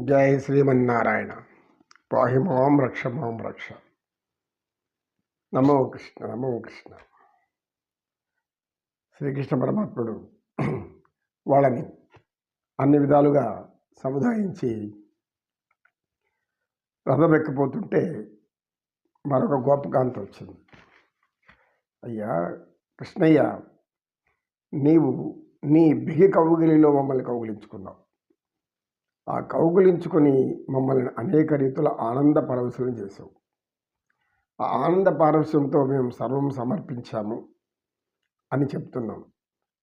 జై శ్రీమన్నారాయణ. పాహి మాం రక్ష. మాం రక్ష నమో కృష్ణ నమో కృష్ణ. శ్రీకృష్ణ పరమాత్ముడు వాళ్ళని అన్ని విధాలుగా సముదాయించి రథం ఎక్కిపోతుంటే మరొక గోపకాంత వచ్చింది. అయ్యా కృష్ణయ్య నీవు నీ బిగి కౌగిలిలో మమ్మల్ని కౌగిలించుకున్నావు. ఆ కౌగులించుకొని మమ్మల్ని అనేక రీతుల ఆనంద పరవశులను చేశావు. ఆ ఆనంద పారవశ్యంతో మేము సర్వం సమర్పించాము అని చెప్తున్నాం.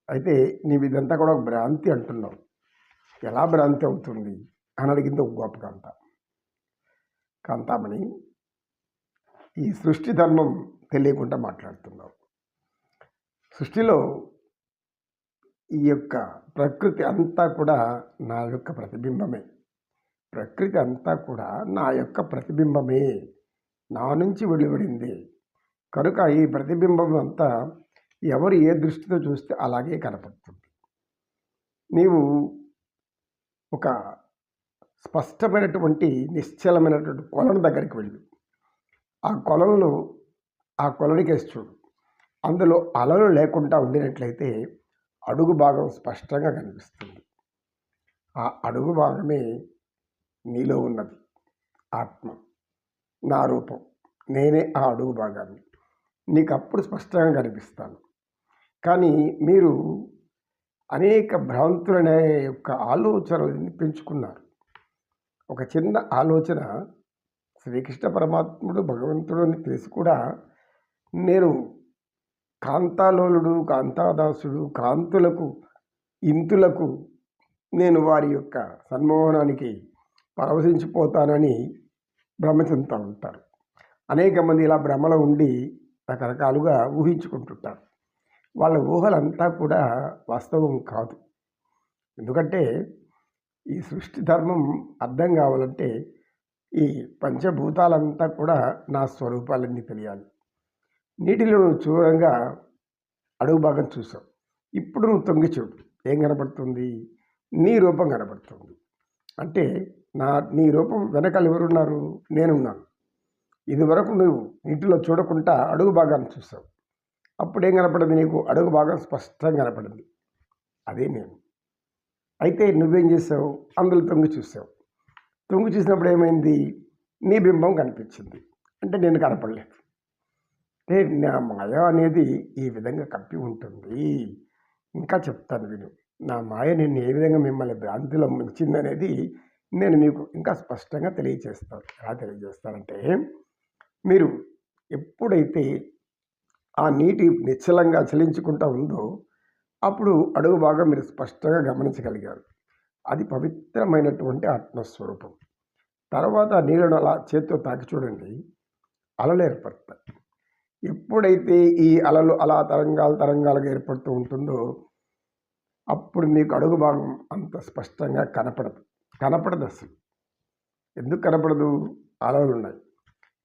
అయితే నీవు ఇదంతా కూడా ఒక భ్రాంతి అంటున్నావు. ఎలా భ్రాంతి అవుతుంది? అని అడిగింది ఒక గొప్ప కాంత. కాంతామణి ఈ సృష్టి ధర్మం తెలియకుండా మాట్లాడుతున్నావు. సృష్టిలో ఈ యొక్క ప్రకృతి అంతా కూడా నా యొక్క ప్రతిబింబమే. ప్రకృతి అంతా కూడా నా యొక్క ప్రతిబింబమే. నా నుంచి వెలువడింది. కనుక ఈ ప్రతిబింబం అంతా ఎవరు ఏ దృష్టితో చూస్తే అలాగే కనపడుతుంది. నీవు ఒక స్పష్టమైనటువంటి నిశ్చలమైనటువంటి కొలను దగ్గరికి వెళ్ళు. ఆ కొలంలో ఆ కొలనికేసి చూడు. అందులో అలలు లేకుండా ఉండినట్లయితే అడుగు భాగం స్పష్టంగా కనిపిస్తుంది. ఆ అడుగు భాగమే నీలో ఉన్నది. ఆత్మ. నా రూపం. నేనే ఆ అడుగు భాగాన్ని. నీకు అప్పుడు స్పష్టంగా కనిపిస్తాను. కానీ మీరు అనేక భ్రాంతులనే యొక్క ఆలోచనలని పెంచుకున్నారు. ఒక చిన్న ఆలోచన శ్రీకృష్ణ పరమాత్ముడు భగవంతుడు అని తెలిసి కూడా నేను కాంతాలోలుడు కాంతాదాసుడు కాంతులకు ఇంతులకు నేను వారి యొక్క సన్మోహనానికి పరవశించిపోతానని భ్రమచింత ఉంటారు అనేక మంది ఇలా భ్రమలో ఉండి రకరకాలుగా ఊహించుకుంటుంటారు. వాళ్ళ ఊహలంతా కూడా వాస్తవం కాదు. ఎందుకంటే ఈ సృష్టి ధర్మం అర్థం కావాలంటే ఈ పంచభూతాలంతా కూడా నా స్వరూపాలన్నీ తెలియాలి. నీటిలో నువ్వు చూడంగా అడుగు భాగం చూసావు ఇప్పుడు నువ్వు తొంగి చూడు. ఏం కనపడుతుంది? నీ రూపం కనపడుతుంది. అంటే నా నీ రూపం వెనకాల ఎవరున్నారు? నేనున్నాను. ఇదివరకు నువ్వు నీటిలో చూడకుండా అడుగు భాగాన్ని చూసావు. అప్పుడు ఏం కనపడింది నీకు? అడుగు భాగం స్పష్టంగా కనపడింది. అదే నేను. అయితే నువ్వేం చేసావు? అందులో తొంగి చూసావు. తొంగి చూసినప్పుడు ఏమైంది? నీ బింబం కనిపించింది. అంటే నేను కనపడలేదు. అంటే నా మాయ అనేది ఈ విధంగా కప్పి ఉంటుంది. ఇంకా చెప్తాను విను. నా మాయ నిన్ను ఏ విధంగా మిమ్మల్ని భ్రాంతిలో ముంచిందనేది నేను మీకు ఇంకా స్పష్టంగా తెలియజేస్తాను ఎలా తెలియజేస్తానంటే మీరు ఎప్పుడైతే ఆ నీటి నిశ్చలంగా చలించుకుంటూ ఉందో అప్పుడు అడుగు బాగా మీరు స్పష్టంగా గమనించగలిగారు. అది పవిత్రమైనటువంటి ఆత్మస్వరూపం. తర్వాత నీళ్ళను అలా చేత్తో తాకి చూడండి. అలలు ఏర్పడతాయి. ఎప్పుడైతే ఈ అలలు అలా తరంగాలు తరంగాలుగా ఏర్పడుతూ ఉంటుందో అప్పుడు మీకు అడుగు భాగం అంత స్పష్టంగా కనపడదు. కనపడదు అసలు. ఎందుకు కనపడదు? అలలు ఉన్నాయి.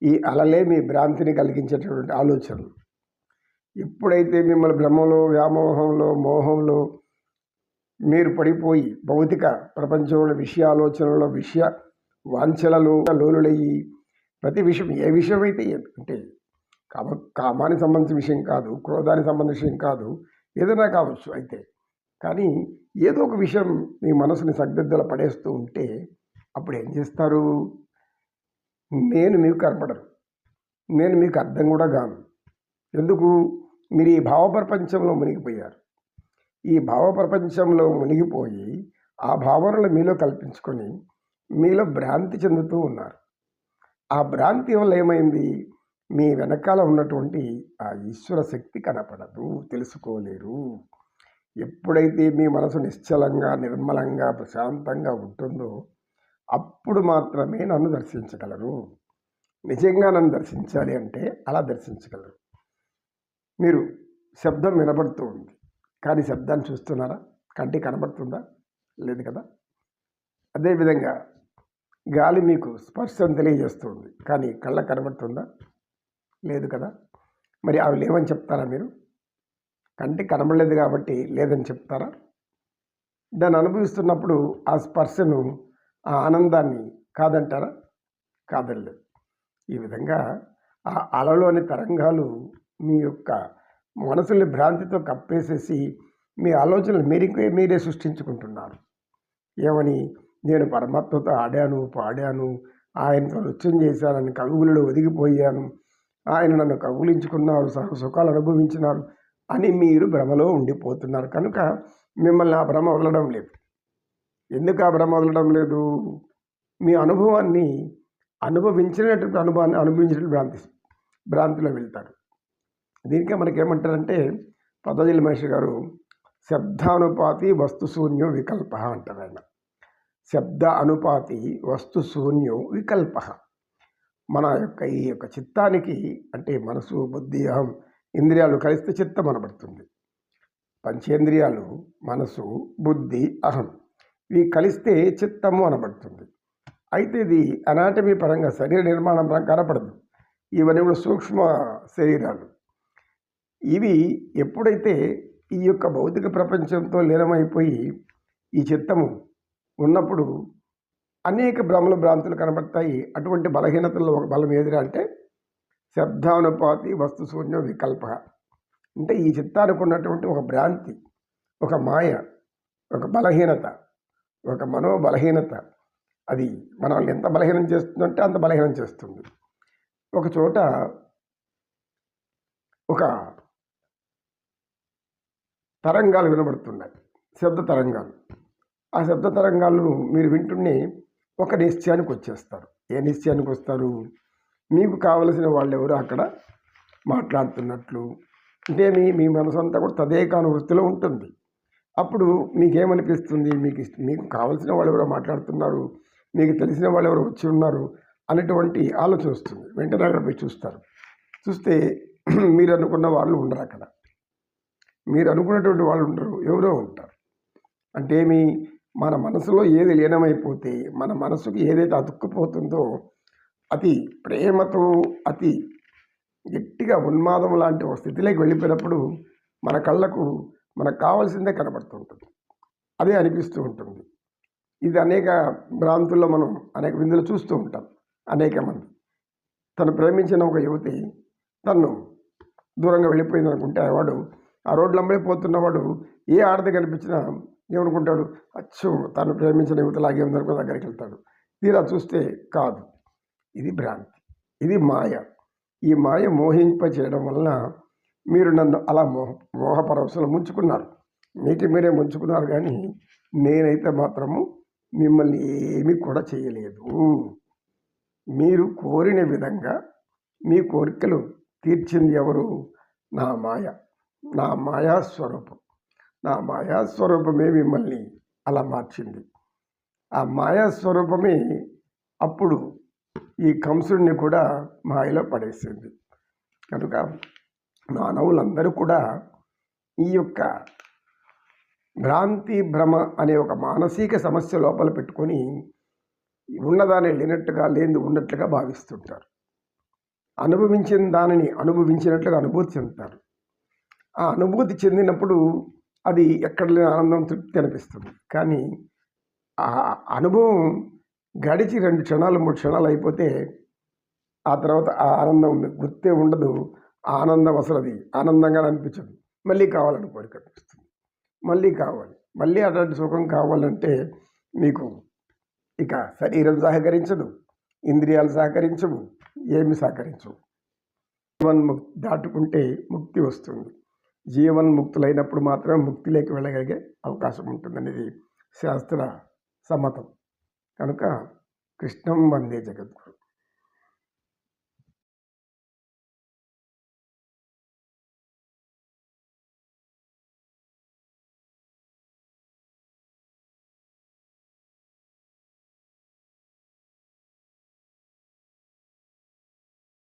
ఈ అలలే మీ భ్రాంతిని కలిగించేటటువంటి ఆలోచనలు. ఎప్పుడైతే మిమ్మల్ని భ్రమలో వ్యామోహంలో మోహంలో మీరు పడిపోయి భౌతిక ప్రపంచంలో విషయ ఆలోచనలో విషయ వాంఛలలో లోలులయ్యి ప్రతి విషయం ఏ విషయం అయితే అంటే కామ కామానికి సంబంధించిన విషయం కాదు క్రోధానికి సంబంధించిన విషయం కాదు ఏదైనా కావచ్చు అయితే. కానీ ఏదో ఒక విషయం మీ మనసుని సగ్దిద్దలు పడేస్తూ ఉంటే అప్పుడు ఏం చేస్తారు? నేను మీకు కనపడరు నేను మీకు అర్థం కూడా కాను. ఎందుకు? మీరు ఈ భావ ప్రపంచంలో మునిగిపోయారు. ఈ భావ ప్రపంచంలో మునిగిపోయి ఆ భావనలు మీలో కల్పించుకొని మీలో భ్రాంతి చెందుతూ ఉన్నారు. ఆ భ్రాంతి వల్ల ఏమైంది? మీ వెనకాల ఉన్నటువంటి ఆ ఈశ్వర శక్తి కనపడదు తెలుసుకోలేరు. ఎప్పుడైతే మీ మనసు నిశ్చలంగా నిర్మలంగా ప్రశాంతంగా ఉంటుందో అప్పుడు మాత్రమే నన్ను దర్శించగలరు. నిజంగా నన్ను దర్శించాలి అంటే అలా దర్శించగలరు. మీరు శబ్దం వినబడుతూ ఉంది. కానీ శబ్దాన్ని చూస్తున్నారా? కంటి కనబడుతుందా? లేదు కదా? అదేవిధంగా గాలి మీకు స్పర్శను తెలియజేస్తుంది కానీ కళ్ళ కనబడుతుందా? లేదు కదా? మరి అవి లేవని చెప్తారా మీరు? కంటికి కనబడలేదు కాబట్టి లేదని చెప్తారా? దాన్ని అనుభవిస్తున్నప్పుడు ఆ స్పర్శను ఆ ఆనందాన్ని కాదంటారా? కాదండి ఈ విధంగా ఆ అలలోని తరంగాలు మీ యొక్క మనసుని భ్రాంతితో కప్పేసేసి మీ ఆలోచనలు మీరే మీరే సృష్టించుకుంటున్నారు. ఏమని నేను పరమాత్మతో ఆడాను పాడాను ఆయనతో నృత్యం చేశానని కవులలో ఒదిగిపోయాను ఆయన నన్ను కబులించుకున్నారు సహ సుఖాలు అనుభవించినారు అని మీరు భ్రమలో ఉండిపోతున్నారు. కనుక మిమ్మల్ని ఆ భ్రమ వదలడం లేదు. ఎందుకు ఆ భ్రమ వదలడం లేదు? మీ అనుభవాన్ని అనుభవించినటువంటి అనుభవాన్ని అనుభవించినటువంటి భ్రాంతి భ్రాంతిలో వెళ్తారు. దీనికే మనకేమంటారంటే పతంజలి మహర్షి గారు శబ్దానుపాతి వస్తుశూన్య వికల్ప అంటారు ఆయన. శబ్ద అనుపాతి వస్తు శూన్యం వికల్ప. మన యొక్క ఈ యొక్క చిత్తానికి అంటే మనసు బుద్ధి అహం ఇంద్రియాలు కలిస్తే చిత్తం అనబడుతుంది. పంచేంద్రియాలు మనసు బుద్ధి అహం ఇవి కలిస్తే చిత్తము అనబడుతుంది. అయితే ఇది అనాటమీ పరంగా శరీర నిర్మాణం పరంగా కనపడదు ఇవన్నీ కూడా సూక్ష్మ శరీరాలు. ఇవి ఎప్పుడైతే ఈ యొక్క భౌతిక ప్రపంచంతో లీనమైపోయి ఈ చిత్తము ఉన్నప్పుడు అనేక భ్రమలు భ్రాంతులు కనబడతాయి. అటువంటి బలహీనతల్లో ఒక బలం ఏదిరా అంటే శబ్దానుపాతి వస్తు శూన్యం వికల్ప. అంటే ఈ చిత్తానికి ఉన్నటువంటి ఒక భ్రాంతి ఒక మాయ ఒక బలహీనత ఒక మనోబలహీనత. అది మనల్ని ఎంత బలహీనం చేస్తుందంటే అంత బలహీనం చేస్తుంది. ఒక చోట ఒక తరంగాలు వినబడుతున్నాయి. శబ్ద తరంగాలు. ఆ శబ్ద తరంగాలను మీరు వింటుండే ఒక నిశ్చయానికి వచ్చేస్తారు. ఏ నిశ్చయానికి వస్తారు? మీకు కావలసిన వాళ్ళు ఎవరు అక్కడ మాట్లాడుతున్నట్లు? అంటే మీ మీ మనసు అంతా కూడా తదేకాను వృత్తిలో ఉంటుంది. అప్పుడు మీకేమనిపిస్తుంది? మీకు మీకు కావలసిన వాళ్ళు ఎవరో మాట్లాడుతున్నారు? మీకు తెలిసిన వాళ్ళు ఎవరు వచ్చి ఉన్నారు? అనేటువంటి ఆలోచన వస్తుంది. వెంటనే అక్కడ పోయి చూస్తారు. చూస్తే మీరు అనుకున్న వాళ్ళు ఉండరు అక్కడ. మీరు అనుకున్నటువంటి వాళ్ళు ఉండరు. ఎవరో ఉంటారు. అంటే మీ మన మనసులో ఏది లీనమైపోతే మన మనసుకు ఏదైతే అతుక్కుపోతుందో అతి ప్రేమతో అతి గట్టిగా ఉన్మాదం లాంటి ఒక స్థితిలోకి వెళ్ళిపోయినప్పుడు మన కళ్ళకు మనకు కావాల్సిందే కనబడుతుంటుంది. అదే అనిపిస్తూ ఉంటుంది. ఇది అనేక భ్రాంతుల్లో మనం అనేక విందులు చూస్తూ ఉంటాం. అనేక మంది. తను ప్రేమించిన ఒక యువతి తను దూరంగా వెళ్ళిపోయింది అనుకుంటే వాడు ఆ రోడ్లు అమ్మడి పోతున్నవాడు ఏ ఆడది కనిపించినా ఏమనుకుంటాడు? అచ్చు తను ప్రేమించిన యువతలాగే ఉందనుకో దగ్గరికి వెళ్తాడు. తీరా చూస్తే కాదు. ఇది భ్రాంతి. ఇది మాయ. ఈ మాయ మోహింప చేయడం వలన మీరు నన్ను అలా మోహ మోహపరవశలు ముంచుకున్నారు. మీకు మీరే ముంచుకున్నారు కానీ నేనైతే మాత్రము మిమ్మల్ని ఏమీ కూడా చేయలేదు. మీరు కోరిన విధంగా మీ కోరికలు తీర్చింది ఎవరు? నా మాయ. నా మాయా స్వరూపం. నా మాయా స్వరూపమే మిమ్మల్ని అలా మార్చింది. ఆ మాయా స్వరూపమే అప్పుడు ఈ కంసుడిని కూడా మాయలో పడేసింది. కనుక మానవులందరూ కూడా ఈ యొక్క భ్రాంతి భ్రమ అనే ఒక మానసిక సమస్య లోపల పెట్టుకొని ఉన్నదాన్ని లేనట్టుగా లేని ఉన్నట్లుగా భావిస్తుంటారు. అనుభవించిన దానిని అనుభవించినట్లుగా అనుభూతి చెందుతారు. ఆ అనుభూతి చెందినప్పుడు అది ఎక్కడ లేని ఆనందం తృప్తి అనిపిస్తుంది కానీ ఆ అనుభవం గడిచి రెండు క్షణాలు మూడు క్షణాలు అయిపోతే ఆ తర్వాత ఆ ఆనందం గుర్తే ఉండదు. ఆనందం అసలు అది ఆనందంగా అనిపించదు. మళ్ళీ కావాలని కోరిక అనిపిస్తుంది. మళ్ళీ కావాలి. మళ్ళీ అటువంటి సుఖం కావాలంటే మీకు ఇక శరీరం సహకరించదు. ఇంద్రియాలు సహకరించవు. ఏమి సహకరించవు. జీవన్ముక్తి దాటుకుంటే ముక్తి వస్తుంది. జీవన్ముక్తులైనప్పుడు మాత్రమే ముక్తిలోకి వెళ్ళగలిగే అవకాశం ఉంటుందనేది శాస్త్ర సమ్మతం. కనుక కృష్ణం వందే జగద్గురు.